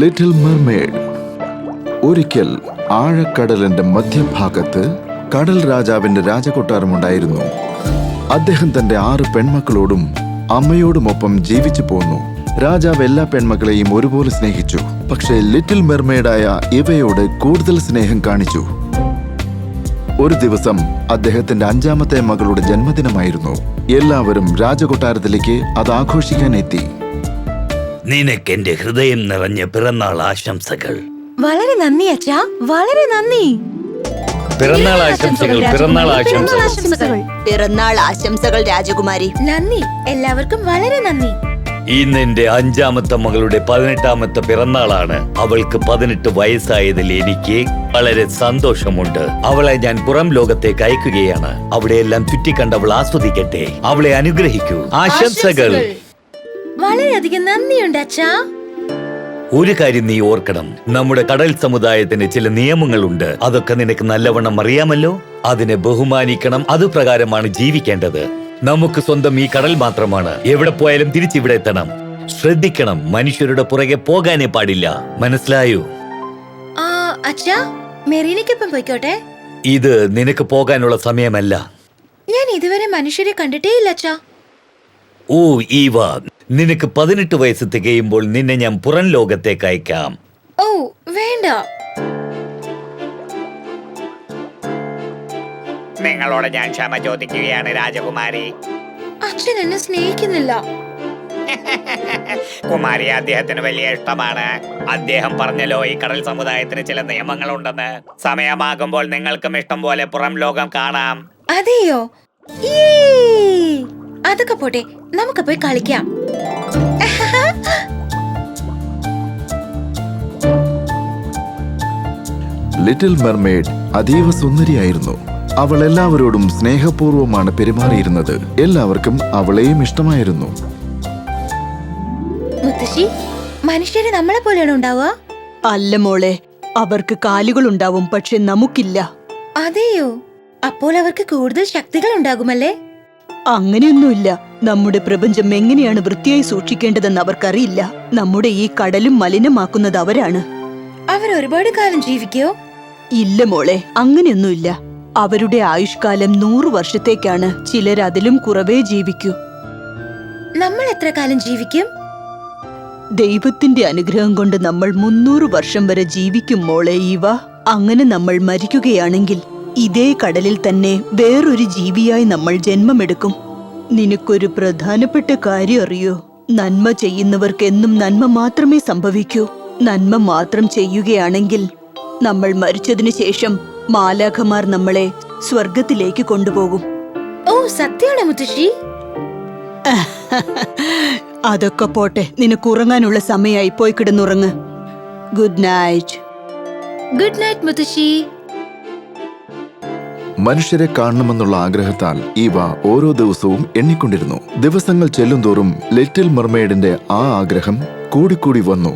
Little mermaid ഒരിക്കൽ ആഴക്കടലിന്റെ മധ്യഭാഗത്ത് കടൽ രാജാവിന്റെ രാജകൊട്ടാരമുണ്ടായിരുന്നു. അദ്ദേഹം തന്റെ ആറ് പെൺമക്കളോടും അമ്മയോടുമൊപ്പം ജീവിച്ചു പോന്നു. രാജാവ് എല്ലാ പെൺമക്കളെയും ഒരുപോലെ സ്നേഹിച്ചു. പക്ഷേ ലിറ്റിൽ മെർമെയ്ഡായ ഇവയോട് കൂടുതൽ സ്നേഹം കാണിച്ചു. ഒരു ദിവസം അദ്ദേഹത്തിന്റെ അഞ്ചാമത്തെ മകളുടെ ജന്മദിനമായിരുന്നു. എല്ലാവരും രാജകൊട്ടാരത്തിലേക്ക് അത് ആഘോഷിക്കാൻ എത്തി നിനക്ക് എന്റെ ഹൃദയം നിറഞ്ഞ പിറന്നാൾ ആശംസകൾ. വളരെ നന്ദി അച്ഛാ വളരെ നന്ദി. പിറന്നാൾ ആശംസകൾ പിറന്നാൾ ആശംസകൾ. പിറന്നാൾ ആശംസകൾ. രാജകുമാരി. നന്ദി. എല്ലാവർക്കും വളരെ നന്ദി. ഇന്ന് എന്റെ അഞ്ചാമത്തെ മകളുടെ പതിനെട്ടാമത്തെ പിറന്നാളാണ്. അവൾക്ക് പതിനെട്ട് വയസ്സായതിൽ എനിക്ക് വളരെ സന്തോഷമുണ്ട്. അവളെ ഞാൻ പുറം ലോകത്തേക്ക് അയക്കുകയാണ്. അവിടെയെല്ലാം ചുറ്റിക്കണ്ട് അവൾ ആസ്വദിക്കട്ടെ. അവളെ അനുഗ്രഹിക്കൂ. ആശംസകൾ. വളരെയധികം നന്ദിയുണ്ട് അച്ഛാ. ഒരു കാര്യം നീ ഓർക്കണം. നമ്മുടെ കടൽ സമുദായത്തിന് ചില നിയമങ്ങളുണ്ട്. അതൊക്കെ നിനക്ക് നല്ലവണ്ണം അറിയാമല്ലോ? അതിനെ ബഹുമാനിക്കണം. അത് പ്രകാരമാണ് ജീവിക്കേണ്ടത്. നമുക്ക് സ്വന്തം ഈ കടൽ മാത്രമാണ്. എവിടെ പോയാലും തിരിച്ചിവിടെ എത്തണം. ശ്രദ്ധിക്കണം. മനുഷ്യരുടെ പുറകെ പോകാനേ പാടില്ല. മനസ്സിലായോ? ആ അച്ഛാ മെറീനയ്ക്കൊപ്പം പോയിക്കോട്ടെ. ഇത് നിനക്ക് പോകാനുള്ള സമയമല്ല. ഞാൻ ഇതുവരെ മനുഷ്യരെ കണ്ടിട്ടേ ഇല്ല അച്ഛാ. ഓ ഈവ. നിനക്ക് പതിനെട്ട് വയസ്സ് തികയുമ്പോൾ നിന്നെ ഞാൻ പുറം ലോകത്തേക്ക് അയക്കാം. ഓ വേണ്ട. നിങ്ങളോട് ഞാൻ ക്ഷമ ചോദിക്കുകയാണ് രാജകുമാരി. അച്ഛൻ എന്നെ സ്നേഹിക്കുന്നില്ല. കുമാരി അദ്ദേഹത്തിന് വലിയ ഇഷ്ടമാണ്. അദ്ദേഹം പറഞ്ഞല്ലോ ഈ കടൽ സമുദായത്തിന് ചില നിയമങ്ങൾ ഉണ്ടെന്ന് സമയമാകുമ്പോൾ നിങ്ങൾക്കും ഇഷ്ടം പോലെ പുറം ലോകം കാണാം. അതെയോ? ഈ അതൊക്കെ പോട്ടെ നമുക്ക് പോയി കളിക്കാം. ലിറ്റിൽ മെർമെയ്ഡ് അതീവ സുന്ദരിയായിരുന്നു. അവൾ എല്ലാവരോടും സ്നേഹപൂർവമാണ് പെരുമാറിയിരുന്നത്. എല്ലാവർക്കും അവളെയും ഇഷ്ടമായിരുന്നു. മുത്തശ്ശി മനുഷ്യര് നമ്മളെ പോലെയാണ് ഉണ്ടാവുക? അല്ല മോളെ അവർക്ക് കാലുകൾ ഉണ്ടാവും പക്ഷെ നമുക്കില്ല. അതെയോ? അപ്പോൾ അവർക്ക് കൂടുതൽ ശക്തികൾ ഉണ്ടാകുമല്ലേ അങ്ങനെയൊന്നുമില്ല. നമ്മുടെ പ്രപഞ്ചം എങ്ങനെയാണ് വൃത്തിയായി സൂക്ഷിക്കേണ്ടതെന്ന് അവർക്കറിയില്ല. നമ്മുടെ ഈ കടലും മലിനമാക്കുന്നത് അവരാണ്. അവർ ഒരുപാട് കാലം ജീവിക്കോ? ഇല്ല മോളെ അങ്ങനെയൊന്നുമില്ല. അവരുടെ ആയുഷ്കാലം നൂറ് വർഷത്തേക്കാണ്. ചിലർ അതിലും കുറവേ ജീവിക്കൂ. നമ്മൾ എത്ര കാലം ജീവിക്കും? ദൈവത്തിന്റെ അനുഗ്രഹം കൊണ്ട് നമ്മൾ മുന്നൂറ് വർഷം വരെ ജീവിക്കും മോളെ ഇവ അങ്ങനെ നമ്മൾ മരിക്കുകയാണെങ്കിൽ ഇതേ കടലിൽ തന്നെ വേറൊരു ജീവിയായി നമ്മൾ ജന്മമെടുക്കും. നിനക്കൊരു പ്രധാനപ്പെട്ട കാര്യം അറിയോ? നന്മ ചെയ്യുന്നവർക്കെന്നും നന്മ മാത്രമേ സംഭവിക്കൂ. നന്മ മാത്രം ചെയ്യുകയാണെങ്കിൽ നമ്മൾ മരിച്ചതിനു ശേഷം മാലാഖമാർ നമ്മളെ സ്വർഗത്തിലേക്ക് കൊണ്ടുപോകും. ഓ സത്യമാണോ മുത്തശ്ശി? അതൊക്കെ പോട്ടെ. നിനക്ക് ഉറങ്ങാനുള്ള സമയമായി. പോയി കിടന്നുറങ്ങ്. Good night. ഗുഡ് നൈറ്റ് മുത്തശ്ശി. മനുഷ്യരെ കാണണമെന്നുള്ള ആഗ്രഹത്താൽ ഇവ ഓരോ ദിവസവും എണ്ണിക്കൊണ്ടിരുന്നു. ദിവസങ്ങൾ ചെല്ലുന്തോറും ലിറ്റിൽ മെർമെയ്ഡിന്റെ ആ ആഗ്രഹം കൂടിക്കൂടി വന്നു.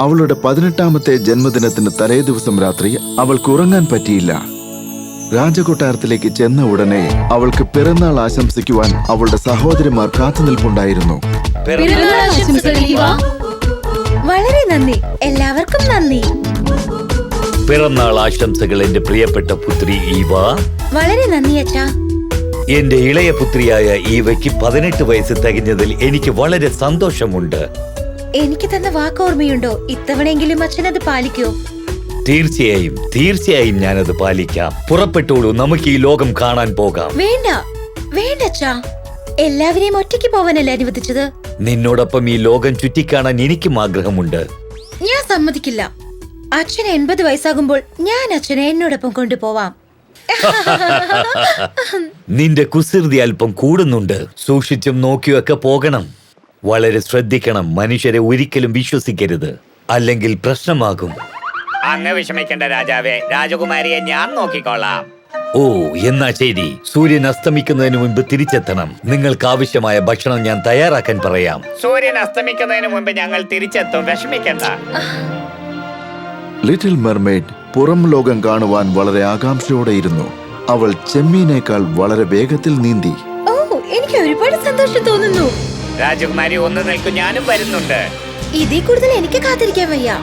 അവളുടെ പതിനെട്ടാമത്തെ ജന്മദിനത്തിന് തലേ ദിവസം രാത്രി അവൾക്ക് ഉറങ്ങാൻ പറ്റിയില്ല. രാജകൊട്ടാരത്തിലേക്ക് ചെന്ന ഉടനെ അവൾക്ക് പിറന്നാൾ ആശംസിക്കുവാൻ അവളുടെ സഹോദരിമാർ കാത്തുനിൽപ്പുണ്ടായിരുന്നു വളരെ നന്ദി. എല്ലാവർക്കും നന്ദി. പിറന്നാൾ ആശംസകൾ എന്റെ പ്രിയപ്പെട്ട പുത്രി ഈവ. വളരെ നന്ദി അച്ഛാ. എന്റെ ഇളയ പുത്രിയായ ഈവയ്ക്ക് പതിനെട്ട് വയസ്സ് തികഞ്ഞതിൽ എനിക്ക് വളരെ സന്തോഷമുണ്ട്. എനിക്ക് തന്ന വാക്ക് ഓർമ്മയുണ്ടോ? ഇത്തവണയെങ്കിലും അച്ഛൻ അത് പാലിക്കോ? തീർച്ചയായും തീർച്ചയായും ഞാനത് പാലിക്കാം. പുറപ്പെട്ടോളൂ നമുക്ക് ഈ ലോകം കാണാൻ പോകാം. വേണ്ട വേണ്ട അച്ഛാ. എല്ലാവരെയും ഒറ്റയ്ക്ക് പോവാനല്ലേ അനുവദിച്ചത്? നിന്നോടൊപ്പം ഈ ലോകം ചുറ്റിക്കാണാൻ എനിക്കും ആഗ്രഹമുണ്ട്. ഞാൻ സമ്മതിക്കില്ല. അച്ഛന് എൺപത് വയസ്സാകുമ്പോൾ ഞാൻ അച്ഛനെ എന്നോടൊപ്പം കൊണ്ടുപോവാം. നിന്റെ കുസൃതി അല്പം കൂടുന്നുണ്ട്. സൂക്ഷിച്ചും നോക്കിയൊക്കെ പോകണം. വളരെ ശ്രദ്ധിക്കണം മനുഷ്യരെ ഒരിക്കലും വിശ്വസിക്കരുത്. അല്ലെങ്കിൽ പ്രശ്നമാകും. അങ്ങ് വിഷമിക്കേണ്ട രാജാവേ രാജകുമാരിയെ ഞാൻ നോക്കിക്കോളാം ഓ എന്നാ ശരി. സൂര്യൻ അസ്തമിക്കുന്നതിന് മുൻപ് തിരിച്ചെത്തണം. നിങ്ങൾക്ക് ആവശ്യമായ ഭക്ഷണം ഞാൻ തയ്യാറാക്കാൻ പറയാം. സൂര്യൻ അസ്തമിക്കുന്നതിന് മുമ്പ് ഞങ്ങൾ തിരിച്ചെത്തും. വിഷമിക്കണ്ട. ലിറ്റിൽ മെർമെയ്ഡ് പുറം ലോകം കാണുവാൻ വളരെ ആകാംക്ഷയോടെയിരുന്നു. അവൾ ചെമ്മീനേക്കാൾ വളരെ വേഗത്തിൽ നീന്തി. ഓ എനിക്ക് ഒരുപാട് സന്തോഷം തോന്നുന്നു. രാജകുമാരി ഒന്ന് നിൽക്കും ഞാനും വരുന്നുണ്ട്. ഇതിൽ കൂടുതൽ എനിക്ക് കാത്തിരിക്കാൻ വയ്യ.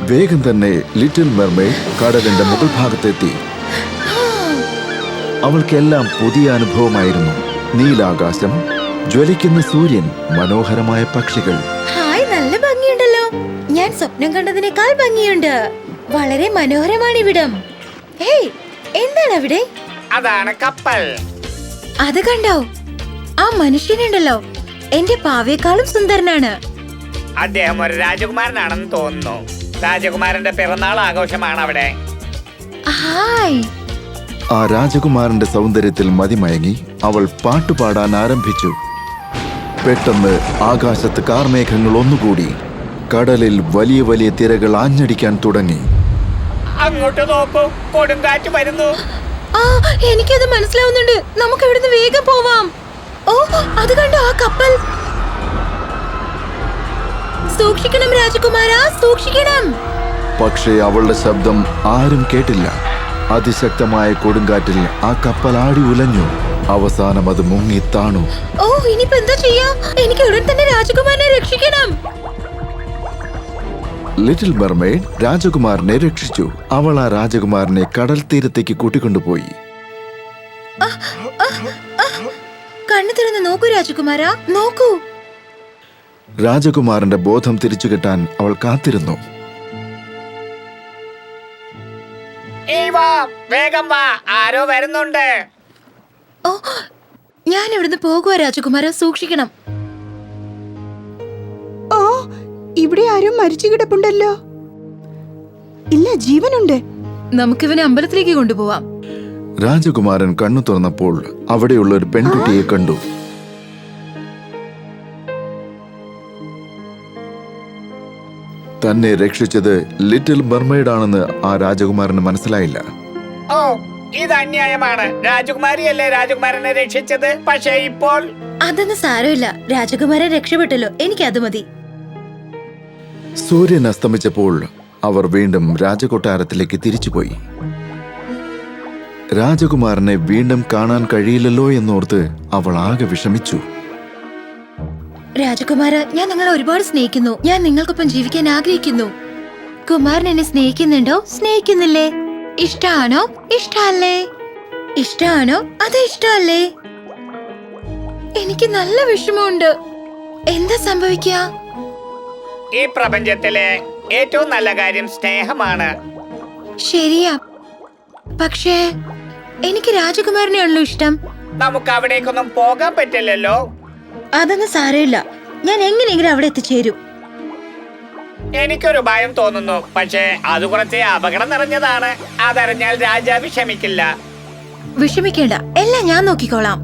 വേഗം തന്നെ ലിറ്റിൽ മെർമെയ്ഡ് കടലിന്റെ മുകൾ ഭാഗത്തെത്തി. അവൾക്കെല്ലാം പുതിയ അനുഭവമായിരുന്നു. നീലാകാശം ജ്വലിക്കുന്ന സൂര്യൻ മനോഹരമായ പക്ഷികൾ. ഞാൻ സ്വപ്നം കണ്ടതിനേക്കാൾ ഭംഗിയുണ്ട്. വളരെ മനോഹരമാണ് ഇവിടം. ഹേയ് എന്താണ് അവിടെ? അതാണ് കപ്പൽ. അത് കണ്ടോ? ആ മനുഷ്യനുണ്ടല്ലോ. എന്റെ പാവയെക്കാളും സുന്ദരനാണ്. അദ്ദേഹം ഒരു രാജകുമാരനാണെന്ന് തോന്നുന്നു. രാജകുമാരന്റെ പിറന്നാൾ ആഘോഷമാണ് അവിടെ. ഹായ്. ആ രാജകുമാരന്റെ സൗന്ദര്യത്തിൽ മതിമയങ്ങി അവൾ പാട്ടുപാടാൻ ആരംഭിച്ചു. പെട്ടെന്ന് ആകാശത്ത് കാർമേഘങ്ങൾ ഒന്നുകൂടി. കടലിൽ വലിയ വലിയ തിരകൾ ആഞ്ഞടിക്കാൻ തുടങ്ങി. അങ്ങോട്ട് നോക്കൂ കൊടുങ്കാറ്റ് വരുന്നു. ആ എനിക്കത് മനസ്സിലാവുന്നുണ്ട്. നമുക്ക് ഇവിടുന്ന് വേഗം പോവാം. ഓ അത് കണ്ടോ ആ കപ്പൽ? സൂക്ഷിക്കണം രാജകുമാര സൂക്ഷിക്കണം. പക്ഷേ അവളുടെ ശബ്ദം ആരും കേട്ടില്ല. അതിശക്തമായ കൊടുങ്കാറ്റിൽ ആ കപ്പൽ ആടി ഉലഞ്ഞു. അവസാനം അത് മുങ്ങി താണു. ഓ ഇനിയിപ്പോ എന്താ ചെയ്യാ? എനിക്ക് ഉടൻ തന്നെ രാജകുമാരനെ രക്ഷിക്കണം. ലിറ്റിൽ മെർമെയ്ഡ് രാജകുമാരനെ രക്ഷിച്ചു. അവൾ ആ രാജകുമാരനെ കടൽ തീരത്തേക്ക് കൂട്ടിക്കൊണ്ടുപോയി. കണ്ണു തുറന്ന് നോക്കൂ രാജകുമാര നോക്കൂ. രാജകുമാരന്റെ ബോധം തിരിച്ചു കിട്ടാൻ അവൾ കാത്തിരുന്നു. വേഗം വാ ആരോ വരുന്നുണ്ട്. ഓ ഞാൻ ഇവിടുന്ന് പോകുക രാജകുമാര സൂക്ഷിക്കണം. ഇവിടെ ആരും മരിച്ചു കിടപ്പുണ്ടല്ലോ. ഇല്ല ജീവനുണ്ട്. നമുക്കിവനെ അമ്പലത്തിലേക്ക് കൊണ്ടുപോവാം. രാജകുമാരൻ കണ്ണു തുറന്നപ്പോൾ അവിടെയുള്ള ഒരു പെൺകുട്ടിയെ കണ്ടു. തന്നെ രക്ഷിച്ചത് ലിറ്റിൽ മെർമെയ്ഡ് ആണെന്ന് ആ രാജകുമാരന് മനസ്സിലായില്ല. ഓ ഇത് അന്യായമാണ്. രാജകുമാരിയല്ലേ രാജകുമാരനെ രക്ഷിച്ചത്? പക്ഷേ ഇപ്പോൾ അതൊന്നും സാരമില്ല. രാജകുമാരൻ രക്ഷപ്പെട്ടല്ലോ. എനിക്ക് അത് മതി. സൂര്യൻ അസ്തമിച്ചപ്പോൾ അവർ വീണ്ടും രാജകൊട്ടാരത്തിലേക്ക് തിരിച്ചുപോയി. രാജകുമാരനെ വീണ്ടും കാണാൻ കഴിയില്ലല്ലോ എന്നോർത്ത് അവൾ ആകെ വിഷമിച്ചു. രാജകുമാര ഞാൻ നിങ്ങളെ ഒരുപാട് സ്നേഹിക്കുന്നു. ഞാൻ നിങ്ങൾക്കൊപ്പം ജീവിക്കാൻ ആഗ്രഹിക്കുന്നു. കുമാരൻ എന്നെ സ്നേഹിക്കുന്നുണ്ടോ? സ്നേഹിക്കുന്നില്ലേ? ഇഷ്ടാണോ? ഇഷ്ടല്ലേ? ഇഷ്ടാണോ? അത് ഇഷ്ടല്ലേ എനിക്ക് നല്ല വിഷമമുണ്ട്. എന്താ സംഭവിക്കുക? ഈ പ്രപഞ്ചത്തിലെ ഏറ്റവും നല്ല കാര്യം സ്നേഹമാണ്. ശരിയാ. പക്ഷേ എനിക്ക് രാജകുമാരനെ ഉള്ളു ഇഷ്ടം. നമുക്ക് അവിടേക്കൊന്നും പോകാൻ പറ്റില്ലല്ലോ. അതൊന്നും സാരമില്ല. ഞാൻ എങ്ങനെയെങ്കിലും അവിടെ എത്തിച്ചേരും. എനിക്കൊരു ഭയം തോന്നുന്നു. പക്ഷേ അത് കുറച്ച് അപകടം നിറഞ്ഞതാണ്. അതറിഞ്ഞാൽ രാജാവ് വിഷമിക്കില്ല വിഷമിക്കേണ്ട. എല്ലാം ഞാൻ നോക്കിക്കോളാം.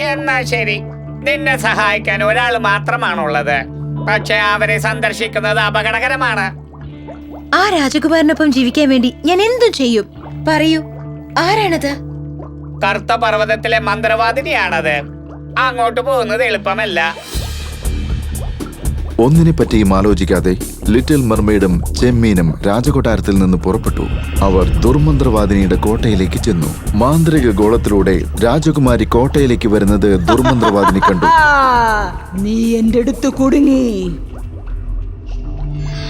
എന്നാ ശരി. നിന്നെ സഹായിക്കാൻ ഒരാൾ മാത്രമാണുള്ളത്. പക്ഷെ അവരെ സന്ദർശിക്കുന്നത് അപകടകരമാണ്. ആ രാജകുമാരനൊപ്പം ജീവിക്കാൻ വേണ്ടി ഞാൻ എന്തു ചെയ്യും? പറയൂ. ആരാണത്? കറുത്ത പർവതത്തിലെ മന്ത്രവാദിനിയാണത്. അങ്ങോട്ട് പോകുന്നത് എളുപ്പമല്ല. ഒന്നിനെ പറ്റിയും ആലോചിക്കാതെ ലിറ്റിൽ മെർമെയ്ഡും ചെമ്മീനും രാജകൊട്ടാരത്തിൽ നിന്ന് പുറപ്പെട്ടു. അവർ ദുർമന്ത്രവാദിനിയുടെ കോട്ടയിലേക്ക് ചെന്നു. മാന്ത്രിക ഗോളത്തിലൂടെ രാജകുമാരി കോട്ടയിലേക്ക് വരുന്നത് ദുർമന്ത്രവാദിനി കണ്ടു. നീ എന്റെ അടുത്ത് കുടുങ്ങി.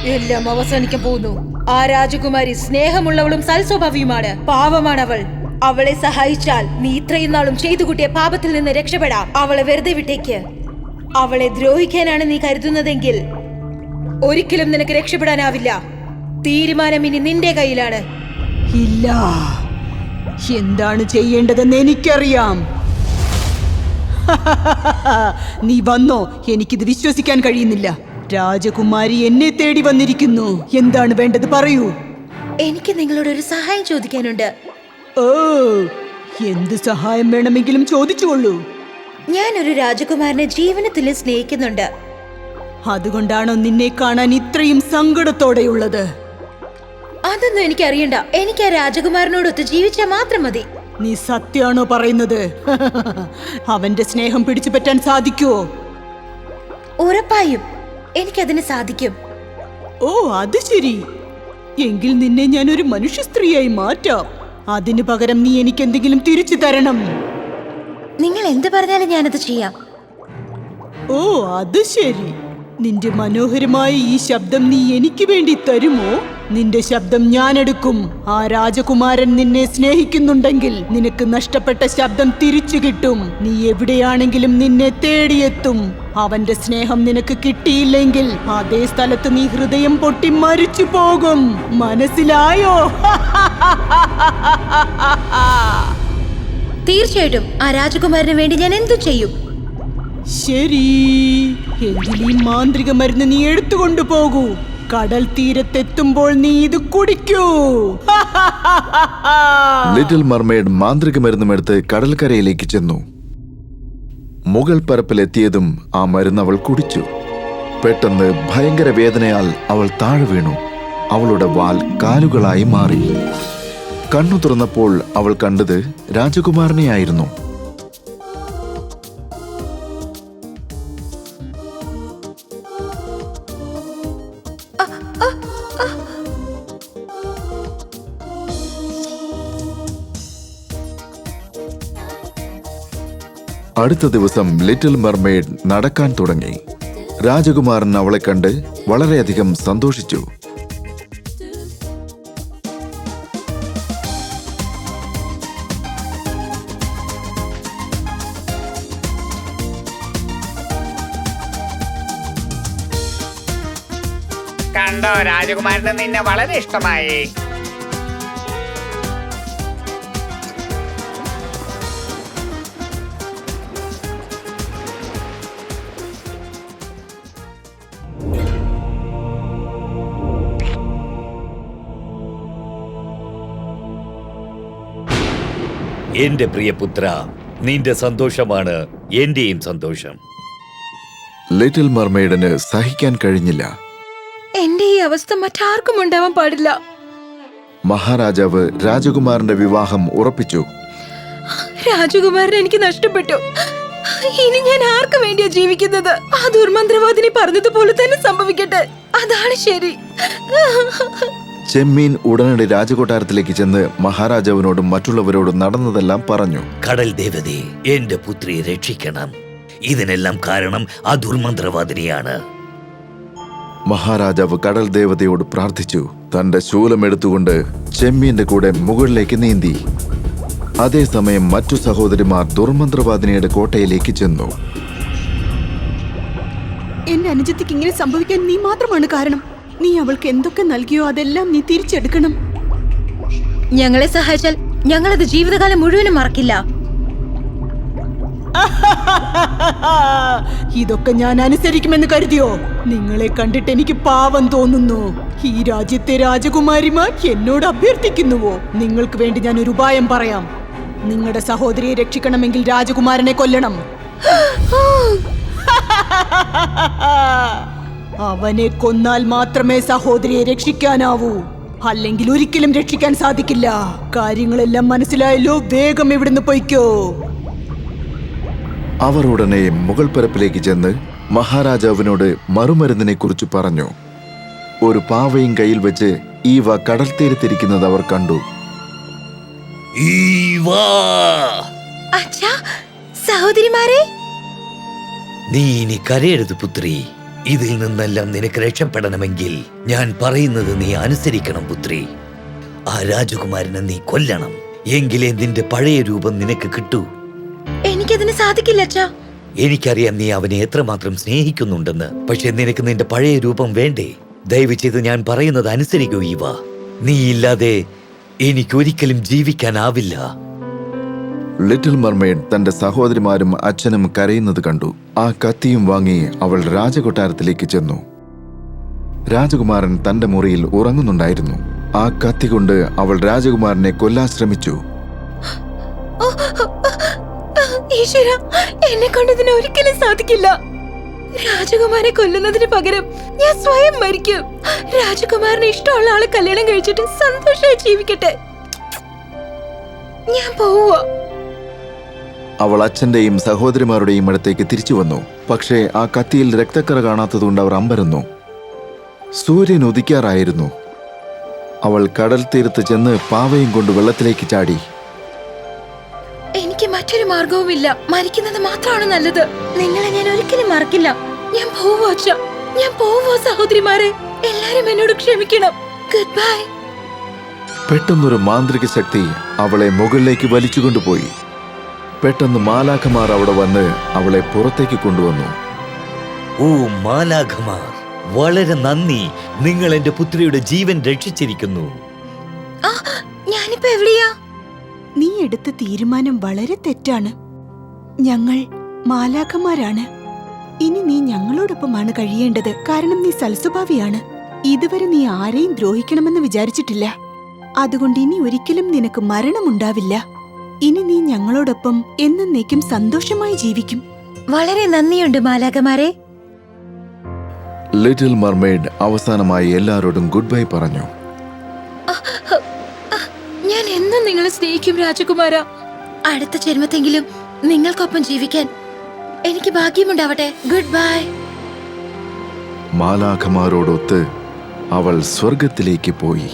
എല്ലാം അവസാനിക്കാൻ പോകുന്നു. ആ രാജകുമാരി സ്നേഹമുള്ളവളും സൽസ്വഭാവിയുമാണ്. പാവമാണ് അവൾ അവളെ സഹായിച്ചാൽ നീ ഇത്രയും നാളും ചെയ്തു കൂട്ടിയ പാപത്തിൽ നിന്ന് രക്ഷപ്പെടാം. അവളെ വെറുതെ വിട്ടേക്ക്. അവളെ ദ്രോഹിക്കാനാണ് നീ കരുതുന്നതെങ്കിൽ ഒരിക്കലും നിനക്ക് രക്ഷപ്പെടാനാവില്ല. തീരുമാനം ഇനി നിന്റെ കയ്യിലാണ്. ഇല്ല. എന്താണ് ചെയ്യേണ്ടതെന്ന് എനിക്കറിയാം. നീ വന്നോ? എനിക്കിത് വിശ്വസിക്കാൻ കഴിയുന്നില്ല. രാജകുമാരി എന്നെ തേടി വന്നിരിക്കുന്നു. എന്താണ് വേണ്ടത് പറയൂ. എനിക്ക് നിങ്ങളോട് ഒരു സഹായം ചോദിക്കാനുണ്ട്. ഓ എന്ത് സഹായം വേണമെങ്കിലും ചോദിച്ചുകൊള്ളൂ. ഞാൻ ഒരു രാജകുമാരനെ ജീവനത്തിൽ സ്നേഹിക്കുന്നുണ്ട്. അതുകൊണ്ടാണോ നിന്നെ കാണാൻ ഇത്രയും സങ്കടത്തോടെയുള്ളത്? അതൊന്നും എനിക്ക് അറിയണ്ട എനിക്ക് ആ രാജകുമാരനോടൊത്ത് ജീവിച്ചാൽ മാത്രം മതി. നീ സത്യാണോ പറയുന്നത്? അവന്റെ സ്നേഹം പിടിച്ചു പറ്റാൻ സാധിക്കുവോ? ഉറപ്പായും. എനിക്കതിന് സാധിക്കും. ഓ അത് ശരി. എങ്കിൽ നിന്നെ ഞാൻ ഒരു മനുഷ്യ സ്ത്രീയായി മാറ്റാം. അതിനു പകരം നീ എനിക്ക് എന്തെങ്കിലും തിരിച്ചു തരണം. നിങ്ങൾ എന്ത് പറഞ്ഞാലും ഞാനത് ചെയ്യാം. ഓ അത് ശരി. നിന്റെ മനോഹരമായ ഈ ശബ്ദം നീ എനിക്ക് വേണ്ടി തരുമോ? നിന്റെ ശബ്ദം ഞാൻ എടുക്കും. ആ രാജകുമാരൻ നിന്നെ സ്നേഹിക്കുന്നുണ്ടെങ്കിൽ നിനക്ക് നഷ്ടപ്പെട്ട ശബ്ദം തിരിച്ചു കിട്ടും. നീ എവിടെയാണെങ്കിലും നിന്നെ തേടിയെത്തും. അവന്റെ സ്നേഹം നിനക്ക് കിട്ടിയില്ലെങ്കിൽ അതേ സ്ഥലത്ത് നീ ഹൃദയം പൊട്ടി മരിച്ചു പോകും. മനസ്സിലായോ? തീർച്ചയായിട്ടും ആ രാജകുമാരന് വേണ്ടി ഞാൻ എന്തു ചെയ്യും? ശരി. എങ്കിൽ ഈ മാന്ത്രിക മരുന്ന് നീ എടുത്തുകൊണ്ടു പോകൂ. കടൽ തീരത്തെത്തുമ്പോൾ നീ ഇത് കുടിക്കൂ. ലിറ്റിൽ മർമെയ്ഡ് മാന്ത്രിക മരുന്നുമെടുത്ത് കടൽക്കരയിലേക്ക് ചെന്നു. മുകൾ പരപ്പിലെത്തിയതും ആ മരുന്ന് അവൾ കുടിച്ചു. പെട്ടെന്ന് ഭയങ്കര വേദനയാൽ അവൾ താഴെ വീണു. അവളുടെ വാൽ കാലുകളായി മാറി. കണ്ണു തുറന്നപ്പോൾ അവൾ കണ്ടത് രാജകുമാരനെയായിരുന്നു. അടുത്ത ദിവസം ലിറ്റിൽ മെർമെയ്ഡ് നടക്കാൻ തുടങ്ങി. രാജകുമാരൻ അവളെ കണ്ട് വളരെയധികം സന്തോഷിച്ചു. രാജകുമാരന് നിന്നെ വളരെ ഇഷ്ടമായി. എന്റെ പ്രിയപുത്ര നിന്റെ സന്തോഷമാണ് എന്റെയും സന്തോഷം. ലിറ്റിൽ മെർമെയ്ഡിന് സഹിക്കാൻ കഴിഞ്ഞില്ല. എന്റെ ഈ അവസ്ഥ മറ്റാർക്കും ഉണ്ടാവാൻ പാടില്ല. മഹാരാജാവ് രാജകുമാരന്റെ വിവാഹം ഉറപ്പിച്ചു. രാജകുമാരൻ എനിക്ക് നഷ്ടപ്പെട്ടു. ഇനി ഞാൻ ആർക്ക് വേണ്ടിയാ ജീവിക്കുന്നത്? ആ ദുർമന്ത്രവാദിനി പറഞ്ഞതുപോലെ തന്നെ സംഭവിക്കട്ടെ. അതാണ് ശരി. ചെമ്മീൻ ഉടനടി രാജകൊട്ടാരത്തിലേക്ക് ചെന്ന് മഹാരാജാവിനോടും മറ്റുള്ളവരോടും നടന്നതെല്ലാം പറഞ്ഞു. കടൽ ദേവതയെ എന്റെ പുത്രിയെ രക്ഷിക്കണം. ഇതിനെല്ലാം കാരണം ആ ദുർമന്ത്രവാദിനിയാണ്. മഹാരാജാവ് കടൽ ദേവതയോട് പ്രാർത്ഥിച്ചു. തന്റെ ശൂലം എടുത്തുകൊണ്ട് ചെമ്മീന്റെ കൂടെ മുകളിലേക്ക് നീന്തി. അതേസമയം മറ്റു സഹോദരിമാർ ദുർമന്ത്രവാദിനിയുടെ കോട്ടയിലേക്ക് ചെന്നു. എന്റെ അനുജത്തിക്ക് ഇങ്ങനെ സംഭവിക്കാൻ നീ മാത്രമാണ് കാരണം. നീ അവൾക്ക് എന്തൊക്കെ നൽകിയോ അതെല്ലാം നീ തിരിച്ചെടുക്കണം. ഞങ്ങളെ സഹായിച്ചാൽ ഞങ്ങളത് ജീവിതകാലം മുഴുവനും മറക്കില്ല. ഇതൊക്കെ ഞാൻ അനുസരിക്കുമെന്ന് കരുതിയോ? നിങ്ങളെ കണ്ടിട്ട് എനിക്ക് പാവം തോന്നുന്നു. ഈ രാജ്യത്തെ രാജകുമാരിമാർ എന്നോട് അഭ്യർത്ഥിക്കുന്നുവോ? നിങ്ങൾക്ക് വേണ്ടി ഞാൻ ഒരു ഉപായം പറയാം. നിങ്ങളുടെ സഹോദരിയെ രക്ഷിക്കണമെങ്കിൽ രാജകുമാരനെ കൊല്ലണം. അവനെ കൊന്നാൽ മാത്രമേ സഹോദരിയെ രക്ഷിക്കാനാവൂ. അല്ലെങ്കിൽ ഒരിക്കലും രക്ഷിക്കാൻ സാധിക്കില്ല. കാര്യങ്ങളെല്ലാം മനസ്സിലായല്ലോ വേഗം ഇവിടുന്ന് പൊയ്ക്കോ. അവർ ഉടനെ മുഗൾ പരപ്പിലേക്ക് ചെന്ന് മഹാരാജാവിനോട് മറുമരുന്നിനെ കുറിച്ച് പറഞ്ഞു. ഒരു പാവയും കയ്യിൽ വെച്ച് ഈവ കടൽ തീരത്തിരിക്കുന്നത് അവർ കണ്ടു. ഈവാ! അച്ഛാ സഹോദരിമാരെ! നീ ഇനി കരയരുത് പുത്രി. ഇതിൽ നിന്നെല്ലാം നിനക്ക് രക്ഷപ്പെടണമെങ്കിൽ ഞാൻ പറയുന്നത് നീ അനുസരിക്കണം പുത്രി. ആ രാജകുമാരനെ നീ കൊല്ലണം. എങ്കിലേ നിന്റെ പഴയ രൂപം നിനക്ക് കിട്ടൂ. എനിക്കതിന് സാധിക്കില്ല അച്ഛാ. എനിക്കറിയാം നീ അവനെ എത്രമാത്രം സ്നേഹിക്കുന്നുണ്ടെന്ന്. പക്ഷെ നിനക്ക് നിന്റെ പഴയ രൂപം വേണ്ടേ? ദയവ് ചെയ്ത് ഞാൻ പറയുന്നത് അനുസരിക്കൂ ഇവ നീ ഇല്ലാതെ എനിക്കൊരിക്കലും ജീവിക്കാനാവില്ല. ലിറ്റിൽ മർമെയ്ഡ് തന്റെ സഹോദരിമാരും അച്ഛനും കരയുന്നത് കണ്ടു. ആ കത്തിയും വാങ്ങി അവൾ രാജകൊട്ടാരത്തിലേക്ക് ചെന്നു. രാജകുമാരൻ തന്റെ മുറിയിൽ ഉറങ്ങുന്നുണ്ടായിരുന്നു. ആ കത്തി കൊണ്ട് അവൾ രാജകുമാരനെ കൊല്ലാൻ ശ്രമിച്ചു. ഈശ്വര എന്നെ കൊണ്ട് ഇതിന് ഒരിക്കലും സാധിക്കില്ല. രാജകുമാരെ കൊല്ലുന്നതിന് പകരം ഞാൻ സ്വയം മരിക്കും. രാജകുമാരന് ഇഷ്ടമുള്ള ആളെ കല്യാണം കഴിച്ചിട്ട് സന്തോഷമായി ജീവിക്കട്ടെ. ഞാൻ പോവുക അവൾ അച്ഛന്റെയും സഹോദരിമാരുടെയും അടുത്തേക്ക് തിരിച്ചു വന്നു. പക്ഷേ ആ കത്തിയിൽ രക്തക്കറ കാണാത്തതുകൊണ്ട് അവർ അമ്പരന്നു. സൂര്യൻ ഉദിക്കാറായിരുന്നു. അവൾ കടൽ തീരത്ത് ചെന്ന് പാവയും കൊണ്ട് വെള്ളത്തിലേക്ക് ചാടി. മറ്റൊരു മാർഗവുമില്ല മരിക്കുന്നത് മാത്രമാണ് നല്ലത്. നിങ്ങളെ ഞാൻ ഒരിക്കലും മറക്കില്ല. ഞാൻ പോവോ അച്ഛ? ഞാൻ പോവോ സഹോദരിമാരെ? എല്ലാരും എന്നോട് ക്ഷമിക്കണം. ഗുഡ് ബൈ പെട്ടെന്നൊരു മാന്ത്രിക ശക്തി അവളെ മുകളിലേക്ക് വലിച്ചുകൊണ്ടുപോയി. പെട്ടെന്ന് മാലാഖമാർ അവിടെ വന്ന് അവളെ പുറത്തേക്ക് കൊണ്ടുവന്നു. ഓ മാലാഖമാർ വളരെ നന്ദി. നിങ്ങൾ എന്റെ പുത്രിയുടെ ജീവൻ രക്ഷിച്ചിരിക്കുന്നു. ആ ഞാനിപ്പോ എവിടെയാ? നീ എടുത്ത തീരുമാനം വളരെ തെറ്റാണ്. ഞങ്ങൾ മാലാഖമാരാണ്. ഇനി നീ ഞങ്ങളോടൊപ്പമാണ് കഴിയേണ്ടത്. കാരണം നീ സൽസ്വഭാവിയാണ്. ഇതുവരെ നീ ആരെയും ദ്രോഹിക്കണമെന്ന് വിചാരിച്ചിട്ടില്ല. അതുകൊണ്ട് ഇനി ഒരിക്കലും നിനക്ക് മരണമുണ്ടാവില്ല. ഇനി നീ ഞങ്ങളോടൊപ്പം എന്നേക്കും സന്തോഷമായി ജീവിക്കും. വളരെ നന്ദിയുണ്ട് മാലാഖമാരെ. ലിറ്റിൽ മർമെയ്ഡ് അവസാനമായി എല്ലാവരോടും ഗുഡ് ബൈ പറഞ്ഞു. നിങ്ങളെ സ്നേഹിക്കും രാജകുമാര. അടുത്ത ജന്മത്തെങ്കിലും നിങ്ങൾക്കൊപ്പം ജീവിക്കാൻ എനിക്ക് ഭാഗ്യമുണ്ടാവട്ടെ. ഗുഡ് ബൈ മാലാഖമാരോടൊത്ത് അവൾ സ്വർഗത്തിലേക്ക് പോയി.